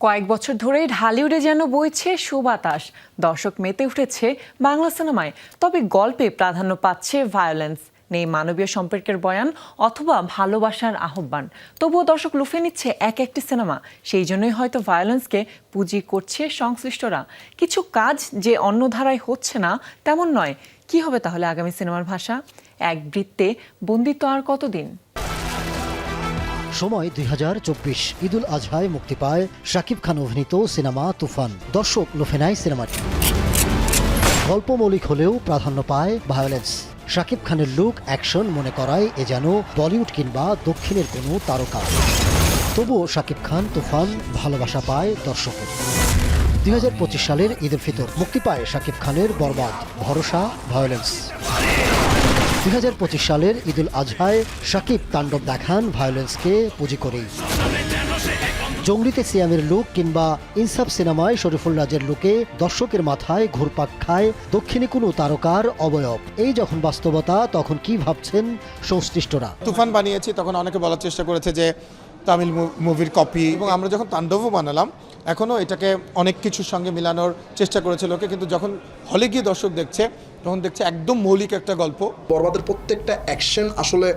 কয়েক বছর ধরেই ঢালিউডে যেন বইছে সুবাতাস। দর্শক মেতে উঠেছে বাংলা সিনেমায়। তবে গল্পে প্রাধান্য পাচ্ছে ভায়োলেন্স। নেই মানবীয় সম্পর্কের বয়ান অথবা ভালোবাসার আহ্বান। তবুও দর্শক লুফে নিচ্ছে এক একটি সিনেমা। সেই জন্যই হয়তো ভায়োলেন্সকে পুঁজি করছে সংশ্লিষ্টরা। কিছু কাজ যে অন্য ধারায় হচ্ছে না, তেমন নয়। কি হবে তাহলে আগামী সিনেমার ভাষা? এক বৃত্তে বন্দিত আর কতদিন? সময় দুই হাজার চব্বিশ। ঈদুল আজহায় মুক্তি পায় শাকিব খান অভিনীত সিনেমা তুফান। দর্শক লোফেনায় সিনেমাটি। গল্প মৌলিক হলেও প্রাধান্য পায় ভায়োলেন্স। শাকিব খানের লুক, অ্যাকশন মনে করায় এ যেন বলিউড কিংবা দক্ষিণের কোনো তারকা। তবুও শাকিব খান তুফান ভালোবাসা পায় দর্শকের। দুই সালের ঈদ ফিতর মুক্তি পায় শাকিব খানের বরবাদ, ভরসা, ভায়োলেন্স। দু হাজার পঁচিশ সালের ঈদুল আজহায় সাকিব তাণ্ডব দেখান ভায়োলেন্সকে পুঁজি করেই। জঙ্গলিতে সিয়ামের লুক কিংবা ইনসাফ সিনেমায় শরীফুল রাজের লুকে দর্শকের মাথায় ঘুরপাক খায় দক্ষিণী কোনো তারকার অবয়ব। এই যখন বাস্তবতা, তখন কি ভাবছেন সংশ্লিষ্টরা? তুফান বানিয়েছি, তখন অনেকে বলার চেষ্টা করেছে যে তামিল মুভির কপি। এবং আমরা যখন তাণ্ডবও বানালাম, এখনও এটাকে অনেক কিছুর সঙ্গে মিলানোর চেষ্টা করেছে লোকে। কিন্তু যখন হলে গিয়ে দর্শক দেখছে তখন দেখছে একদম মৌলিক একটা গল্প। বরবাদের প্রত্যেকটা অ্যাকশন আসলে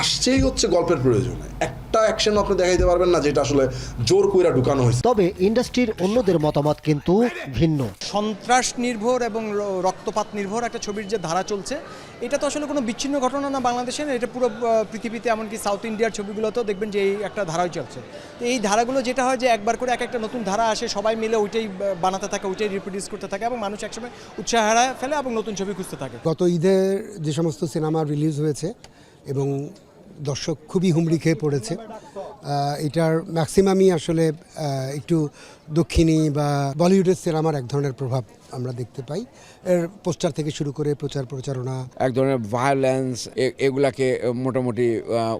আসছেই হচ্ছে গল্পের প্রয়োজনে। একটা অ্যাকশন আপনি দেখাইতে পারবেন না যেটা আসলে জোর কইরা ঢুকানো হয়েছে। তবে ইন্ডাস্ট্রির অন্যদের মতামত কিন্তু ভিন্ন। সন্ত্রাস নির্ভর এবং রক্তপাত নির্ভর একটা ছবির যে ধারা চলছে এটা তো আসলে কোনো বিচ্ছিন্ন ঘটনা না বাংলাদেশের এটা পুরো পৃথিবীতে এমনকি সাউথ ইন্ডিয়ার ছবিগুলোতেও দেখবেন যে এই একটা ধারাই চলছে। তো এই ধারাগুলো যেটা হয় যে একবার করে এক একটা নতুন ধারা আসে সবাই মিলে ওইটাই বানাতে থাকে ওইটাই রিপ্রোডিউস করতে থাকে এবং মানুষ একসময় উৎসাহ হারায় ফেলে এবং নতুন ছবি খুঁজতে থাকে। গত ঈদের যে সমস্ত সিনেমা রিলিজ হয়েছে এবং দর্শক খুবই হুমড়ি খেয়ে পড়েছে। এটার ম্যাক্সিমামই আসলে একটু দক্ষিণী বা বলিউডের সিনেমার এক ধরনের প্রভাব আমরা দেখতে পাই। এর পোস্টার থেকে শুরু করে প্রচার প্রচারণা। এক ধরনের ভায়োলেন্স এগুলাকে মোটামুটি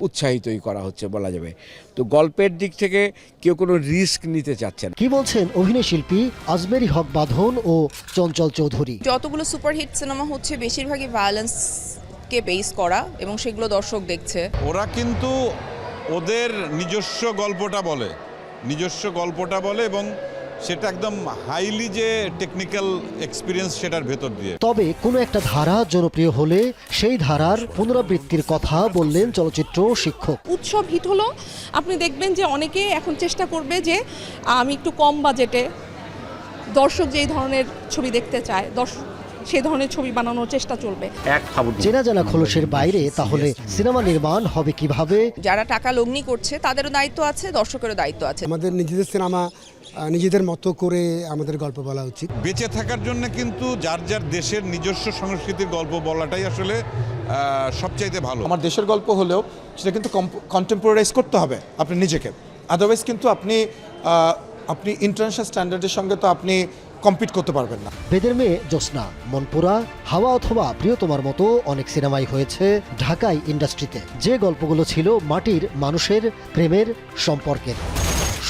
উৎসাহিতই করা হচ্ছে বলা যাবে। তো গল্পের দিক থেকে কেউ কোনো রিস্ক নিতে চাচ্ছেন কি বলছেন অভিনয় শিল্পী আজমেরি হক বাঁধন ও চঞ্চল চৌধুরী? যতগুলো সুপারহিট সিনেমা হচ্ছে বেশিরভাগই ভায়োলেন্সকে বেস করা এবং সেগুলো দর্শক দেখছে। ওরা কিন্তু ওদের নিজস্ব গল্পটা বলে। নিজস্ব গল্পটা বলে এবং সেটা একদম হাইলি যে টেকনিক্যাল এক্সপিরিয়েন্স সেটার ভেতর দিয়ে। তবে কোনো একটা ধারা জনপ্রিয় হলে সেই ধারার পুনরাবৃত্তির কথা বললেন চলচ্চিত্র শিক্ষক। উৎসব হিট হলো। আপনি দেখবেন যে অনেকে এখন চেষ্টা করবে যে আমি একটু কম বাজেটে দর্শক যেই ধরনের ছবি দেখতে চায় দর্শক সেই ধরনের ছবি বানানোর চেষ্টা চলবে। চেনা জানা খোলসের বাইরে তাহলে সিনেমা নির্মাণ হবে কীভাবে? যারা টাকা লগ্নি করছে তাদেরও দায়িত্ব আছে দর্শকেরও দায়িত্ব আছে। আমাদের নিজেদের সিনেমা নিজেদের মতো করে আমাদের গল্প বলা উচিত। বেঁচে থাকার জন্য কিন্তু যার যার দেশের নিজস্ব সংস্কৃতির গল্প বলাটাই আসলে সবচাইতে ভালো। আমার দেশের গল্প হলেও সেটা কিন্তু কন্টেম্পোরারাইজ করতে হবে আপনি নিজেকে। আদারওয়াইজ কিন্তু আপনি আপনি ইন্টারন্যাশনাল স্ট্যান্ডার্ডের সঙ্গে তো আপনি কম্পিট করতে পারবেন না। বেদের মেয়ে জ্যোৎস্না, মনপুরা, হাওয়া অথবা প্রিয়তমার মতো অনেক সিনেমাই হয়েছে ঢাকাই ইন্ডাস্ট্রিতে। যে গল্পগুলো ছিল মাটির, মানুষের, প্রেমের, সম্পর্কের।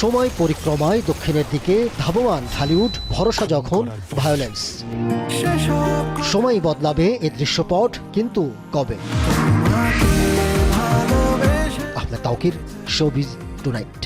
সময় পরিক্রমায় দক্ষিণের দিকে ধাবমান হলিউড ভরসা যখন ভায়োলেন্স সময় বদলাবে এ দৃশ্যপট, কিন্তু কবে? Ahmed Tauquir showbiz tonight